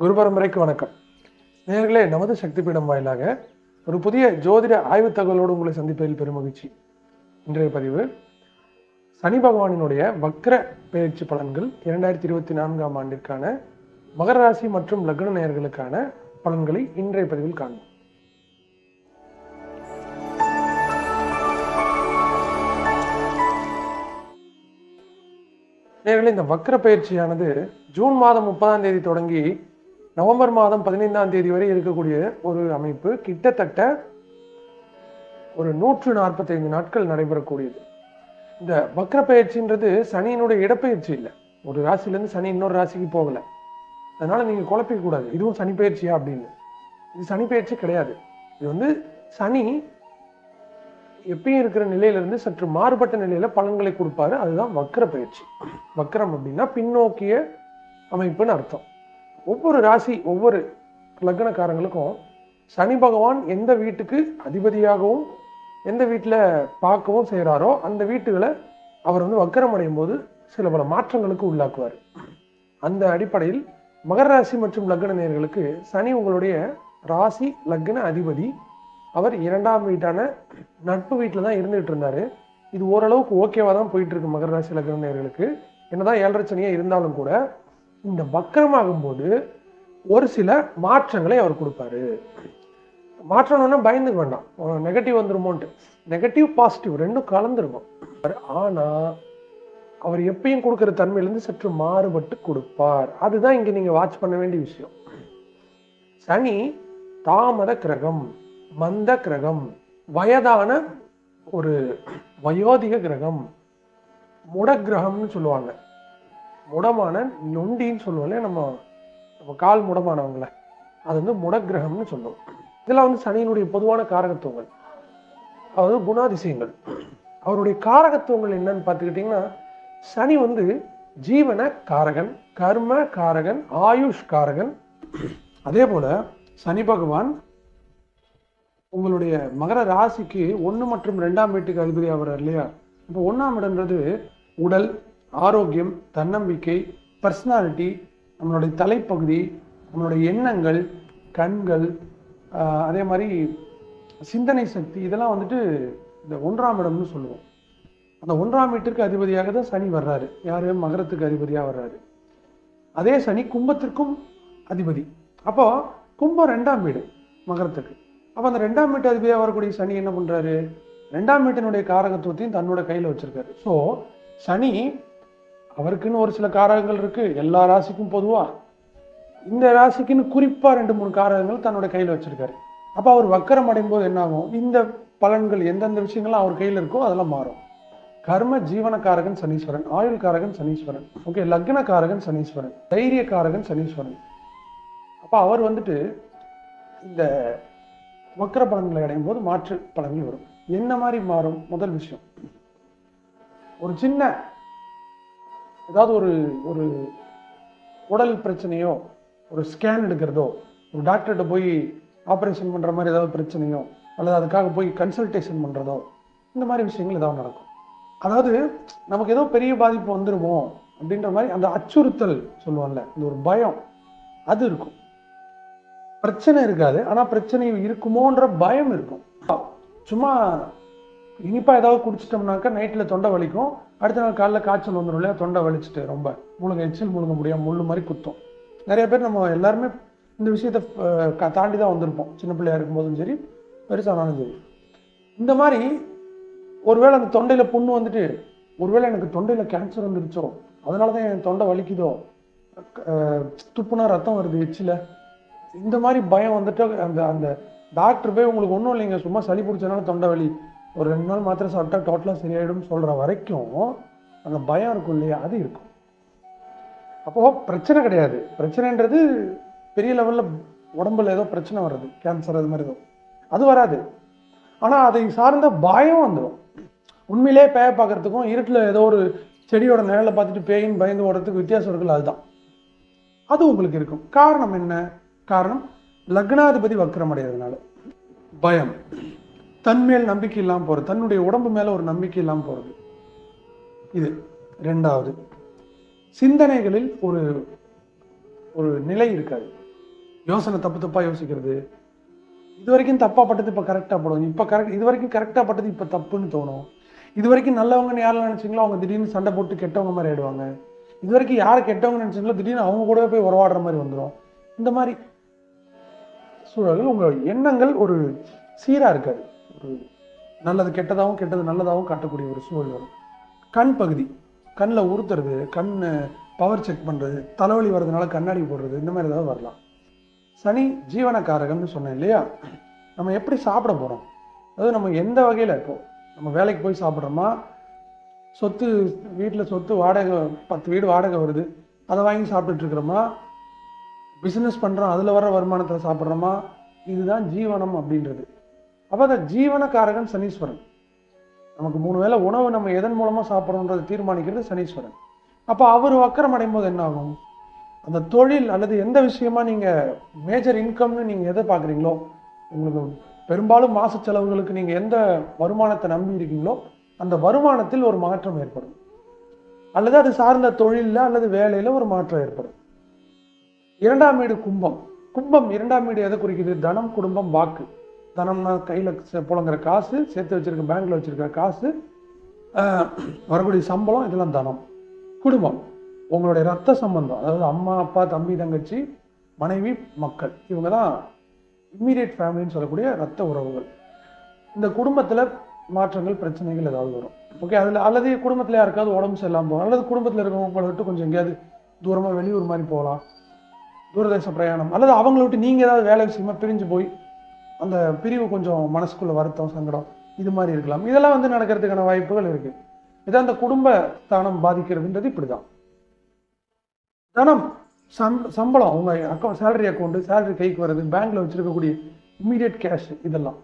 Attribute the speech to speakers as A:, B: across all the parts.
A: குரு பரம்பரைக்கு வணக்கம். நேர்களே நமது சக்தி பீடம் வாயிலாக ஒரு புதிய ஜோதிட ஆய்வுத் தகவலோடு உங்களை சந்திப்பதில் பெருமகிழ்ச்சி. இன்றைய பதிவு சனி பகவானினுடைய வக்ர பயிற்சி பலன்கள் இரண்டாயிரத்தி இருபத்தி நான்காம் ஆண்டிற்கான மகர ராசி மற்றும் லக்ன நேயர்களுக்கான பலன்களை இன்றைய பதிவில் காண்போம். நேர்களே இந்த வக்ர பயிற்சியானது ஜூன் மாதம் முப்பதாம் தேதி தொடங்கி நவம்பர் மாதம் பதினைந்தாம் தேதி வரை இருக்கக்கூடிய ஒரு அமைப்பு கிட்டத்தட்ட ஒரு நூற்று நாற்பத்தைந்து நாட்கள் நடைபெறக்கூடியது. இந்த வக்ர பயிற்சின்றது சனியினுடைய இடப்பெயர்ச்சி இல்லை. ஒரு ராசியிலேருந்து சனி இன்னொரு ராசிக்கு போகலை. அதனால நீங்க குழப்பிக்க கூடாது. இதுவும் சனி பயிற்சியா அப்படின்னு. இது சனி பயிற்சி கிடையாது. இது வந்து சனி எப்பயும் இருக்கிற நிலையிலிருந்து சற்று மாறுபட்ட நிலையில பலன்களை கொடுப்பாரு. அதுதான் வக்ர பயிற்சி வக்ரம் அப்படின்னா பின்னோக்கிய அமைப்புன்னு அர்த்தம். ஒவ்வொரு ராசி ஒவ்வொரு லக்னக்காரங்களுக்கும் சனி பகவான் எந்த வீட்டுக்கு அதிபதியாகவும் எந்த வீட்டில் பார்க்கவும் செய்கிறாரோ அந்த வீட்டுகளை அவர் வந்து வக்கரம் அடையும் போது சில பல மாற்றங்களுக்கு உள்ளாக்குவார். அந்த அடிப்படையில் மகர ராசி மற்றும் லக்ன நேயர்களுக்கு சனி உங்களுடைய ராசி லக்ன அதிபதி. அவர் இரண்டாம் வீட்டான நட்பு வீட்டில் தான் இருந்துகிட்டு இருந்தார். இது ஓரளவுக்கு ஓகேவா தான் போயிட்டுருக்கு மகர ராசி லக்ன நேயர்களுக்கு. என்னதான் ஏழரை சனியாக இருந்தாலும் கூட இந்த வக்கரமாகும் போது ஒரு சில மாற்றங்களை அவர் கொடுப்பாரு. மாற்றணும்னா பயந்துக்க வேண்டாம். நெகட்டிவ் வந்துருமோன்ட்டு. நெகட்டிவ் பாசிட்டிவ் ரெண்டும் கலந்துருக்கும். ஆனால் அவர் எப்பயும் கொடுக்குற தன்மையிலேருந்து சற்று மாறுபட்டு கொடுப்பார். அதுதான் இங்கே நீங்கள் வாட்ச் பண்ண வேண்டிய விஷயம். சனி தாமத கிரகம் மந்த கிரகம் வயதான ஒரு வயோதிக கிரகம் முட கிரகம்னு சொல்லுவாங்க. முடமான நொண்டின்னு சொல்லுவோம்ல நம்ம நம்ம கால் முடமானவங்கள அது வந்து முடக்கிரகம்னு சொல்லுவோம். இதெல்லாம் வந்து சனியினுடைய பொதுவான காரகத்துவங்கள். அதாவது குணாதிசயங்கள். அவருடைய காரகத்துவங்கள் என்னன்னு பார்த்துக்கிட்டிங்கன்னா சனி வந்து ஜீவன காரகன் கர்ம காரகன் ஆயுஷ் காரகன். அதே போல் சனி பகவான் உங்களுடைய மகர ராசிக்கு ஒன்று மற்றும் ரெண்டாம் வீட்டுக்கு அதிபதி ஆகிறார் இல்லையா? இப்போ ஒன்றாம் இடம்ன்றது உடல் ஆரோக்கியம் தன்னம்பிக்கை பர்சனாலிட்டி நம்மளுடைய தலைப்பகுதி நம்மளுடைய எண்ணங்கள் கண்கள் அதே மாதிரி சிந்தனை சக்தி இதெல்லாம் வந்துட்டு இந்த ஒன்றாம் இடம்னு சொல்லுவோம். அந்த ஒன்றாம் வீட்டிற்கு அதிபதியாக தான் சனி வர்றாரு. யார்? மகரத்துக்கு அதிபதியாக வர்றாரு. அதே சனி கும்பத்திற்கும் அதிபதி. அப்போ கும்பம் ரெண்டாம் வீடு மகரத்துக்கு. அப்போ அந்த ரெண்டாம் வீட்டு அதிபதியாக வரக்கூடிய சனி என்ன பண்ணுறாரு ரெண்டாம் வீட்டினுடைய காரகத்துவத்தையும் தன்னோட கையில் வச்சிருக்காரு. ஸோ சனி அவருக்குன்னு ஒரு சில காரகங்கள் இருக்கு. எல்லா ராசிக்கும் பொதுவா. இந்த ராசிக்குன்னு குறிப்பா ரெண்டு மூணு காரகங்கள் தன்னோட கையில் வச்சிருக்காரு. அப்போ அவர் வக்கரம் அடையும் போது என்னாகும்? இந்த பலன்கள் எந்தெந்த விஷயங்கள்லாம் அவர் கையில் இருக்கோ அதெல்லாம் மாறும். கர்ம ஜீவனக்காரகன் சனீஸ்வரன் ஆயுள் காரகன் சனீஸ்வரன். ஓகே லக்ன காரகன் சனீஸ்வரன் தைரிய காரகன் சனீஸ்வரன். அப்போ அவர் வந்துட்டு இந்த வக்கர பலன்களை அடையும் போது மாற்று பலன்கள் வரும். என்ன மாதிரி மாறும்? முதல் விஷயம். ஒரு சின்ன ஏதாவது ஒரு ஒரு உடல் பிரச்சனையோ ஒரு ஸ்கேன் எடுக்கிறதோ ஒரு டாக்டர்கிட்ட போய் ஆப்ரேஷன் பண்ணுற மாதிரி ஏதாவது பிரச்சனையோ அல்லது அதுக்காக போய் கன்சல்டேஷன் பண்ணுறதோ இந்த மாதிரி விஷயங்கள் ஏதாவது நடக்கும். அதாவது நமக்கு ஏதோ பெரிய பாதிப்பு வந்துடுவோம் அப்படின்ற மாதிரி அந்த அச்சுறுத்தல் சொல்லுவோம்ல இந்த ஒரு பயம் அது இருக்கும். பிரச்சனை இருக்காது ஆனால் பிரச்சனை இருக்குமோன்ற பயம் இருக்கும். சும்மா இனிப்பாக ஏதாவது குடிச்சிட்டோம்னாக்கா நைட்டில் தொண்டை வலிக்கும். அடுத்த நாள் காலைல காய்ச்சல் வந்துடும் இல்லையா? தொண்டை வலிச்சுட்டு ரொம்ப. முழுங்க எச்சில் முழுங்க முடியாம முள்ளு மாதிரி குத்தும். நிறைய பேர் நம்ம எல்லாருமே இந்த விஷயத்தை க- தாண்டி தான் வந்திருப்போம். சின்ன பிள்ளையா இருக்கும்போதும் சரி பெருசானாலும் சரி. இந்த மாதிரி ஒருவேளை அந்த தொண்டையில் புண்ணு வந்துட்டு ஒருவேளை எனக்கு தொண்டையில் கேன்சர் வந்துருச்சோ அதனால தான் என் தொண்டை வலிக்குதோ துப்புனா ரத்தம் வருது எச்சில். இந்த மாதிரி பயம் வந்துட்டு அந்த அந்த டாக்டர் போய் உங்களுக்கு ஒன்றும் இல்லைங்க. சும்மா சளி பிடிச்சதுனால தொண்டை வலி. ஒரு ரெண்டு நாள் மாத்திரை சாப்பிட்டா டோட்டலாக சரியாயிடும் சொல்கிற வரைக்கும் அந்த பயம் இருக்கும் இல்லையா அது இருக்கும். அப்போது பிரச்சனை கிடையாது. பிரச்சனைன்றது பெரிய லெவலில் உடம்புல ஏதோ பிரச்சனை வர்றது கேன்சர் அது மாதிரி ஏதோ. அது வராது. ஆனால் அதை சார்ந்த பயம் வந்துடும் உண்மையிலே பேய பார்க்கறதுக்கும் இருட்டில் ஏதோ ஒரு செடியோட நிழலை பார்த்துட்டு பேயின் பயந்து ஓடுறதுக்கு வித்தியாசம் இருக்குல்ல அதுதான். அது உங்களுக்கு இருக்கும். காரணம் என்ன? காரணம் லக்னாதிபதி வக்கரம் அடைகிறதுனால பயம். தன்மேல் நம்பிக்கை இல்லாமல் போகிறது தன்னுடைய உடம்பு மேலே ஒரு நம்பிக்கை இல்லாமல் போகிறது இது ரெண்டாவது. சிந்தனைகளில் ஒரு ஒரு நிலை இருக்காது. யோசனை தப்பு தப்பாக யோசிக்கிறது. இது வரைக்கும் தப்பாக பட்டது இப்போ கரெக்டாக படும். இப்போ கரெக்ட் இது வரைக்கும் கரெக்டாக பட்டது இப்போ தப்புன்னு தோணும். இது வரைக்கும் நல்லவங்கன்னு யாரெல்லாம் நினச்சிங்களோ அவங்க திடீர்னு சண்டை போட்டு கெட்டவங்க மாதிரி ஆயிடுவாங்க. இது வரைக்கும் யார் கெட்டவங்க நினச்சிங்களோ திடீர்னு அவங்க கூட போய் உறவாடுற மாதிரி வந்துடும் இந்த மாதிரி சூழல்கள் உங்கள் எண்ணங்கள் ஒரு சீராக இருக்காது. ஒரு நல்லது கெட்டதாகவும் கெட்டது நல்லதாகவும் காட்டக்கூடிய ஒரு சூழல் வரும். கண் பகுதி. கண்ணில் உறுத்துறது கண் பவர் செக் பண்ணுறது தலைவலி வர்றதுனால கண்ணாடி போடுறது இந்த மாதிரி ஏதாவது வரலாம். சனி ஜீவனக்காரகம்னு சொன்னேன் இல்லையா? நம்ம எப்படி சாப்பிட போகிறோம் அதாவது நம்ம எந்த வகையில் இப்போது நம்ம வேலைக்கு போய் சாப்பிட்றோமா? சொத்து வீட்டில் சொத்து வாடகை பத்து வீடு வாடகை வருது அதை வாங்கி சாப்பிட்டுட்ருக்குறோமா பிஸ்னஸ் பண்ணுறோம் அதில் வர வருமானத்தில் சாப்பிட்றோமா? இதுதான் ஜீவனம் அப்படின்றது. அப்போ அந்த ஜீவனக்காரகன் சனீஸ்வரன். நமக்கு மூணு வேளை உணவு நம்ம எதன் மூலமாக சாப்பிட்றோன்றதை தீர்மானிக்கிறது சனீஸ்வரன். அப்போ அவர் வக்கரம் அடையும் போது என்ன ஆகும்? அந்த தொழில் அல்லது எந்த விஷயமா நீங்கள் மேஜர் இன்கம்னு நீங்கள் எதை பார்க்குறீங்களோ உங்களுக்கு பெரும்பாலும் மாச செலவுகளுக்கு நீங்கள் எந்த வருமானத்தை நம்பி இருக்கீங்களோ அந்த வருமானத்தில் ஒரு மாற்றம் ஏற்படும். அல்லது அது சார்ந்த தொழிலில் அல்லது வேலையில் ஒரு மாற்றம் ஏற்படும். இரண்டாம் வீடு கும்பம். கும்பம் இரண்டாம் வீடு எதை குறிக்குது? தனம் குடும்பம் வாக்கு. தனம்னா கையில் புழங்குற காசு சேர்த்து வச்சிருக்க பேங்க்ல வச்சிருக்கிற காசு வரக்கூடிய சம்பளம் இதெல்லாம் தனம். குடும்பம் உங்களுடைய ரத்த சம்பந்தம் அதாவது அம்மா அப்பா தம்பி தங்கச்சி மனைவி மக்கள் இவங்க தான் இம்மீடியட் ஃபேமிலின்னு சொல்லக்கூடிய ரத்த உறவுகள். இந்த குடும்பத்தில் மாற்றங்கள் பிரச்சனைகள் ஏதாவது வரும். ஓகே அதில் அல்லது குடும்பத்தில் யாருக்காவது உடம்பு சரியில்லாமல் போகலாம் அல்லது குடும்பத்தில் இருக்கிறவங்களை விட்டு கொஞ்சம் எங்கேயாவது தூரமாக வெளியூர் மாதிரி போகலாம் தூரதேச பிரயாணம் அல்லது அவங்கள விட்டு நீங்கள் ஏதாவது வேலை விஷயமா பிரிஞ்சு போய் அந்த பிரிவு கொஞ்சம் மனசுக்குள்ள வருத்தம் சங்கடம் இது மாதிரி இருக்கலாம். இதெல்லாம் வந்து நடக்கிறதுக்கான வாய்ப்புகள் இருக்கு. இதான் அந்த குடும்ப ஸ்தானம் பாதிக்கிறதுன்றது இப்படிதான். தனம் சம் சம்பளம் உங்க அக்கௌண்ட் சேலரி அக்கௌண்ட் சேலரி கைக்கு வர்றது பேங்க்ல வச்சிருக்கக்கூடிய இம்மீடியட் கேஷ் இதெல்லாம்.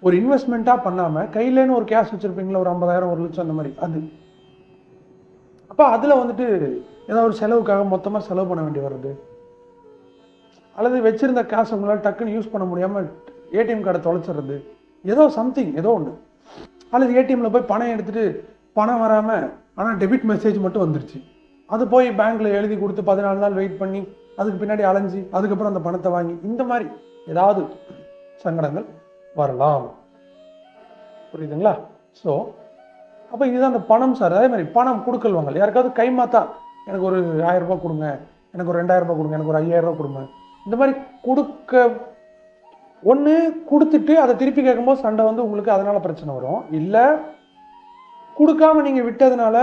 A: ஒரு இன்வெஸ்ட்மெண்ட்டாக பண்ணாமல் கையிலேன்னு ஒரு கேஷ் வச்சுருப்பீங்களா? ஒரு ஐம்பதாயிரம் ஒரு லட்சம் அந்த மாதிரி. அது. அப்போ அதில் வந்துட்டு ஏதோ ஒரு செலவுக்காக மொத்தமாக செலவு பண்ண வேண்டி வருது அல்லது வச்சிருந்த காசு உங்களால் டக்குன்னு யூஸ் பண்ண முடியாமல் ஏடிஎம் கார்டை தொலைச்சிடுறது. ஏதோ சம்திங் ஏதோ ஒன்று அல்லது ஏடிஎம்மில் போய் பணம் எடுத்துகிட்டு பணம் வராமல் ஆனால் டெபிட் மெசேஜ் மட்டும் வந்துருச்சு. அது போய் பேங்க்கில் எழுதி கொடுத்து பதினாலு நாள் வெயிட் பண்ணி அதுக்கு பின்னாடி அலைஞ்சு அதுக்கப்புறம் அந்த பணத்தை வாங்கி இந்த மாதிரி ஏதாவது சங்கடங்கள் வரலாம். புரியுதுங்களா? ஸோ அப்போ இதுதான் அந்த பணம் சார் அதே மாதிரி பணம் கொடுக்கல் வாங்கல் யாருக்காவது கைமாத்தா எனக்கு ஒரு ஆயிரம் ரூபாய் கொடுங்க எனக்கு ஒரு ரெண்டாயிரம் ரூபாய் கொடுங்க எனக்கு ஒரு ஐயாயிரம் ரூபாய் கொடுங்க. இந்த மாதிரி கொடுக்க ஒன்று கொடுத்துட்டு அதை திருப்பி கேட்கும்போது சண்டை வந்து உங்களுக்கு அதனால் பிரச்சனை வரும். இல்லை கொடுக்காம நீங்கள் விட்டதுனால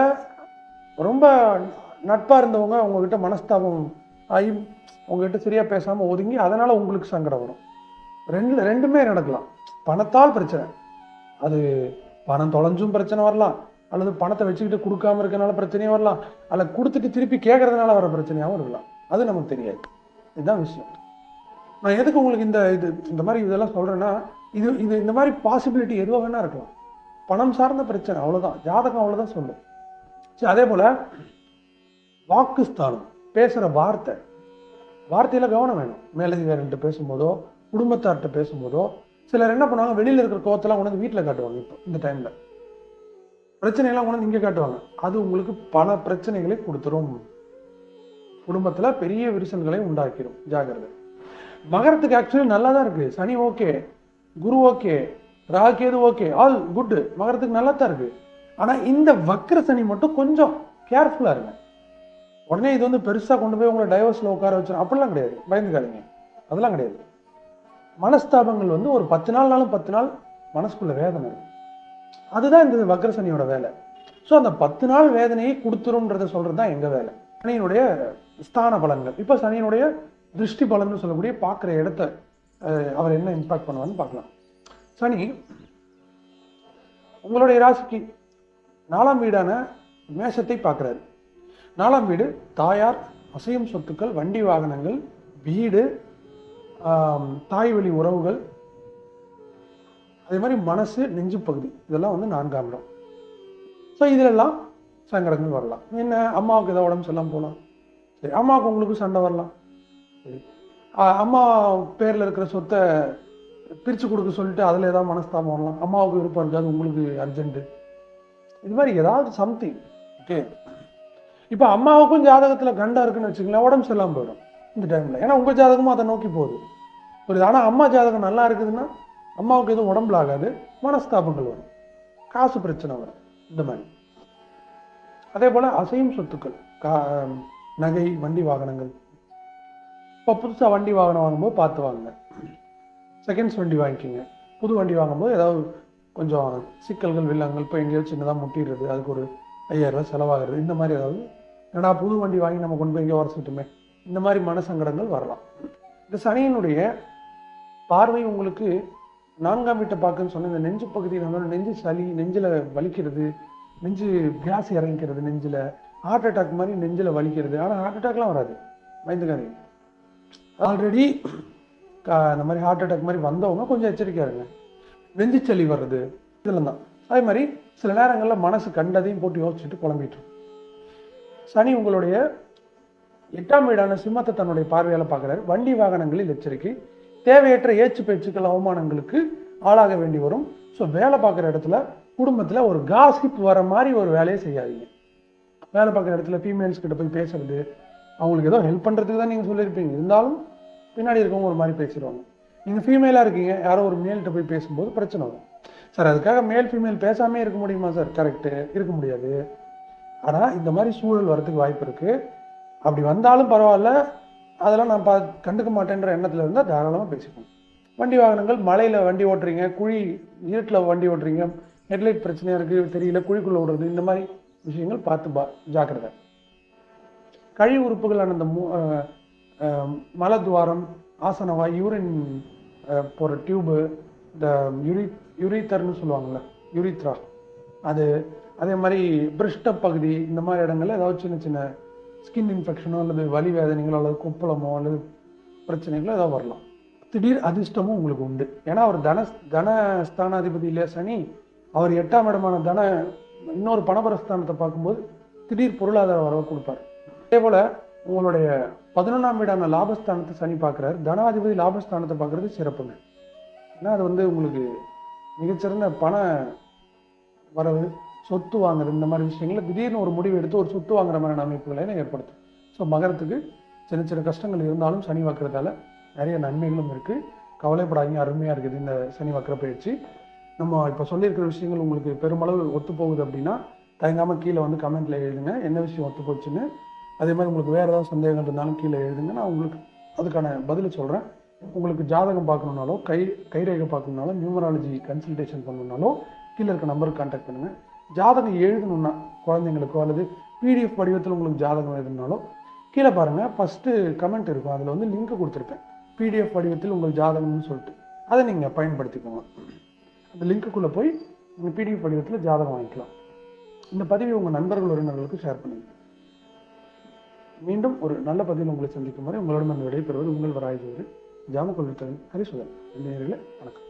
A: ரொம்ப நட்பாக இருந்தவங்க உங்ககிட்ட மனஸ்தாபம் ஆகி உங்ககிட்ட சரியாக பேசாமல் ஒதுங்கி அதனால் உங்களுக்கு சங்கடம் வரும். ரெண்டு ரெண்டுமே நடக்கலாம். பணத்தால் பிரச்சனை. அது பணம் தொலைஞ்சும் பிரச்சனை வரலாம். அல்லது பணத்தை வச்சுக்கிட்டு கொடுக்காம இருக்கனால பிரச்சனையும் வரலாம். அல்ல கொடுத்துட்டு திருப்பி கேட்கறதுனால வர பிரச்சனையாகவும் இருக்கலாம். அது நமக்கு தெரியாது. இதுதான் விஷயம். நான் எதுக்கு உங்களுக்கு இந்த இது இந்த மாதிரி இதெல்லாம் சொல்கிறேன்னா இது இது இந்த மாதிரி பாசிபிலிட்டி எதுவாக வேணால் இருக்கலாம். பணம் சார்ந்த பிரச்சனை அவ்வளோதான் ஜாதகம் அவ்வளோதான் சொல்லும். சரி அதே போல் வாக்குஸ்தானம் பேசுகிற வார்த்தை. வார்த்தையில் கவனம் வேணும். மேலதிகாரிகிட்ட பேசும்போதோ குடும்பத்தார்கிட்ட பேசும்போதோ சிலர் என்ன பண்ணுவாங்க வெளியில் இருக்கிற கோவத்தெல்லாம் உணர்ந்து வீட்டில் காட்டுவாங்க இப்போ இந்த டைமில் பிரச்சனையெல்லாம் உணர்ந்து இங்கே காட்டுவாங்க. அது உங்களுக்கு பல பிரச்சனைகளை கொடுத்துரும். குடும்பத்தில் பெரிய விரிசல்களை உண்டாக்கிடும் ஜாகிரதை மகரத்துக்கு ஆக்சுவலி நல்லா தான் இருக்கு. சனி ஓகே குரு ஓகே ராகேது ஓகே ஆல் குட் மகரத்துக்கு நல்லா தான் இருக்கு. ஆனால் இந்த வக்ர சனி மட்டும் கொஞ்சம் கேர்ஃபுல்லாக இருங்க. உடனே இது வந்து பெருசாக கொண்டு போய் உங்களை டைவர்ஸில் உட்கார வச்சிடும் அப்படிலாம் கிடையாது. பயந்துக்காதீங்க. அதெல்லாம் கிடையாது. மனஸ்தாபங்கள் வந்து ஒரு பத்து நாள்னாலும் பத்து நாள் மனசுக்குள்ள வேதனை இருக்கு. அதுதான் இந்த வக்ர சனியோட வேலை. ஸோ அந்த பத்து நாள் வேதனையை கொடுத்துரும்ன்றத சொல்றது தான் எங்க வேலை. சனியினுடைய ஸ்தான பலன்கள். இப்போ சனியினுடைய திருஷ்டி பலன்னு சொல்லக்கூடிய பார்க்குற இடத்த அவர் என்ன இம்பாக்ட் பண்ணுவான்னு பார்க்கலாம். சனி உங்களுடைய ராசிக்கு நாலாம் வீடான மேஷத்தை பார்க்குறாரு. நாலாம் வீடு தாயார் அசையும் சொத்துக்கள் வண்டி வாகனங்கள் வீடு தாய் வழி உறவுகள் அதே மாதிரி மனசு நெஞ்சு பகுதி. இதெல்லாம் வந்து நான்காம் இடம். ஸோ இதிலெல்லாம் சங்கடங்கள் வரலாம். என்ன அம்மாவுக்கு ஏதோ உடம்பு சரியில்லாம போகலாம் சரி அம்மாவுக்கு உங்களுக்கும் சண்டை வரலாம். சரி. அம்மா பேரில் இருக்கிற சொத்தை பிரித்து கொடுக்க சொல்லிட்டு அதில் ஏதாவது மனஸ்தாபம் வரலாம். அம்மாவுக்கு விருப்பம் இருக்காது உங்களுக்கு அர்ஜென்ட்டு இது மாதிரி ஏதாவது சம்திங் ஓகே இப்போ அம்மாவுக்கும் ஜாதகத்தில் கண்டா இருக்குன்னு வச்சுக்கோங்களேன் உடம்பு சரியில்லாமல் போயிடும் இந்த டைமில் ஏன்னா உங்கள் ஜாதகமும் அதை நோக்கி போகுது. புரியுது? ஆனால் அம்மா ஜாதகம் நல்லா இருக்குதுன்னா அம்மாவுக்கு எதுவும் உடம்புல ஆகாது மனஸ்தாபங்கள் வரும். காசு பிரச்சனை வரும். இந்த மாதிரி. அதே போல் அசையும் சொத்துக்கள் கா நகை வண்டி வாகனங்கள். இப்போ புதுசாக வண்டி வாகனம் வாங்கும்போது பார்த்து வாங்குங்க. செகண்ட்ஸ் வண்டி வாங்கிக்கோங்க. புது வண்டி வாங்கும்போது ஏதாவது கொஞ்சம் சிக்கல்கள் வில்லங்கள் இப்போ எங்கேயோ சின்னதாக முட்டிடுறது அதுக்கு ஒரு ஐயாயிரரூவா செலவாகிறது இந்த மாதிரி ஏதாவது ஏன்னா புது வண்டி வாங்கி நம்ம கொண்டு போய் எங்கேயோ உரசிட்டுமே இந்த மாதிரி மனசங்கடங்கள் வரலாம். இந்த சனியினுடைய பார்வை உங்களுக்கு நான்காம் வீட்டை பார்க்குன்னு சொன்ன இந்த நெஞ்சு பகுதியில் நெஞ்சு சளி நெஞ்சில் வலிக்கிறது நெஞ்சு கேஸ் இறங்கிக்கிறது நெஞ்சில் ஹார்ட் அட்டாக் மாதிரி நெஞ்சில் வலிக்கிறது. ஆனால் ஹார்ட் அட்டாக்லாம் வராது. பயந்துக்காதீங்க. ஆல்ரெடி அந்த மாதிரி ஹார்ட் அட்டாக் மாதிரி வந்தவங்க கொஞ்சம் எச்சரிக்கையாக இருங்க. நெஞ்சு சளி வர்றது இதெல்லாம் தான் அதே மாதிரி சில நேரங்களில் மனசு கண்டதையும் போட்டு யோசிச்சுட்டு குழம்பிட்டு சனி உங்களுடைய எட்டாம் வீடான சிம்மத்தை தன்னுடைய பார்வையால் பார்க்குறாரு. வண்டி வாகனங்களில் எச்சரிக்கை. தேவையற்ற ஏச்சு பேச்சுக்கள் அவமானங்களுக்கு ஆளாக வேண்டி வரும். ஸோ வேலை பார்க்குற இடத்துல குடும்பத்தில் ஒரு காசிப் வர மாதிரி ஒரு வேலையை செய்யாதீங்க. வேலை பார்க்குற இடத்துல ஃபீமேல்ஸ் கிட்ட போய் பேசுறது அவங்களுக்கு ஏதோ ஹெல்ப் பண்ணுறதுக்கு தான் நீங்கள் சொல்லியிருப்பீங்க. இருந்தாலும் பின்னாடி இருக்கவங்க ஒரு மாதிரி பேசிடுவாங்க. நீங்கள் ஃபீமேலாக இருக்கீங்க யாரோ ஒரு மேல்கிட்ட போய் பேசும்போது பிரச்சனை வரும். சார் அதுக்காக மேல் ஃபீமேல் பேசாமே இருக்க முடியுமா சார்? கரெக்டு இருக்க முடியாது. ஆனால் இந்த மாதிரி சூழல் வரதுக்கு வாய்ப்பு இருக்குது அப்படி வந்தாலும் பரவாயில்ல. அதெல்லாம் நான் பா கண்டுக்க மாட்டேன்ற எண்ணத்தில் இருந்தால் தாராளமாக பேசிக்கணும் வண்டி வாகனங்கள் மலையில் வண்டி ஓட்டுறீங்க குழி இருட்டில் வண்டி ஓட்டுறீங்க ஹெட்லைட் பிரச்சனையாக இருக்குது தெரியல குழிக்குள்ளே ஓடுறது இந்த மாதிரி விஷயங்கள் பார்த்து பா ஜாக்கிரதை. கழி உறுப்புகளான இந்த மூ மலத்வாரம் ஆசனவாய் யூரின் போகிற டியூபு இந்த யுரி யுரித்தர்னு சொல்லுவாங்கள்ல யுரித்ரா. அது அதே மாதிரி பிரிஷ்ட பகுதி இந்த மாதிரி இடங்கள்ல ஏதாவது சின்ன சின்ன ஸ்கின் இன்ஃபெக்ஷனோ அல்லது வலி வேதனைகளோ அல்லது கொப்பளமோ அல்லது பிரச்சனைகளோ ஏதாவது வரலாம். திடீர் அதிர்ஷ்டமும் உங்களுக்கு உண்டு. ஏன்னா அவர் தன தனஸ்தானாதிபதி இல்லையா சனி அவர் எட்டாம் இடமான தன இன்னொரு பணபரஸ்தானத்தை பார்க்கும்போது திடீர் பொருளாதார வரவை கொடுப்பார். அதே போல உங்களுடைய பதினொன்றாம் வீடான லாபஸ்தானத்தை சனி பார்க்குறாரு. தனாதிபதி லாபஸ்தானத்தை பார்க்குறது சிறப்புங்க. ஏன்னா அது வந்து உங்களுக்கு மிகச்சிறந்த பண வரவு சொத்து வாங்குறது இந்த மாதிரி விஷயங்களை திடீர்னு ஒரு முடிவு எடுத்து ஒரு சொத்து வாங்குற மாதிரியான அமைப்புகளை ஏற்படுத்தும். ஸோ மகரத்துக்கு சின்ன சின்ன கஷ்டங்கள் இருந்தாலும் சனி வாக்குறதால நிறைய நன்மைகளும் இருக்குது கவலைப்படாதீங்க அருமையாக இருக்குது இந்த சனி வக்கர பயிற்சி. நம்ம இப்போ சொல்லியிருக்கிற விஷயங்கள் உங்களுக்கு பெருமளவு ஒத்து போகுது அப்படின்னா தயங்காமல் கீழே வந்து கமெண்ட்டில் எழுதுங்க. என்ன விஷயம் ஒத்து போச்சுன்னு அதே மாதிரி உங்களுக்கு வேறு ஏதாவது சந்தேகங்கள் இருந்தாலும் கீழே எழுதுங்க. நான் உங்களுக்கு அதுக்கான பதிலை சொல்கிறேன் உங்களுக்கு ஜாதகம் பார்க்கணுன்னாலோ கை கைரேகை பார்க்கணுன்னாலோ நியூமராலஜி கன்சல்டேஷன் பண்ணணுனாலோ கீழே இருக்க நம்பருக்கு கான்டாக்ட் பண்ணுங்கள் ஜாதகம் எழுதணும்னா குழந்தைங்களுக்கோ அல்லது பிடிஎஃப் வடிவத்தில் உங்களுக்கு ஜாதகம் எழுதணுனாலோ கீழே பாருங்கள் ஃபஸ்ட்டு கமெண்ட் இருக்கும். அதில் வந்து லிங்க் கொடுத்துருப்பேன். பிடிஎஃப் வடிவத்தில் உங்கள் ஜாதகம்னு சொல்லிட்டு. அதை நீங்கள் பயன்படுத்திக்கோங்க. அந்த லிங்க்குள்ளே போய் நீங்கள் பிடிஎஃப் படிவத்தில் ஜாதகம் வாங்கிக்கலாம். இந்த பதிவை உங்கள் நண்பர்கள் உறவினர்களுக்கு ஷேர் பண்ணுங்கள் மீண்டும் ஒரு நல்ல பதிவில் உங்களை சந்திக்கும் வரை உங்களோட அந்த விடைபெறுவது உங்கள் வராய்வு ஜாமக்கொள்வித்தன் ஹரிசுதன். இந்த நேரில் வணக்கம்.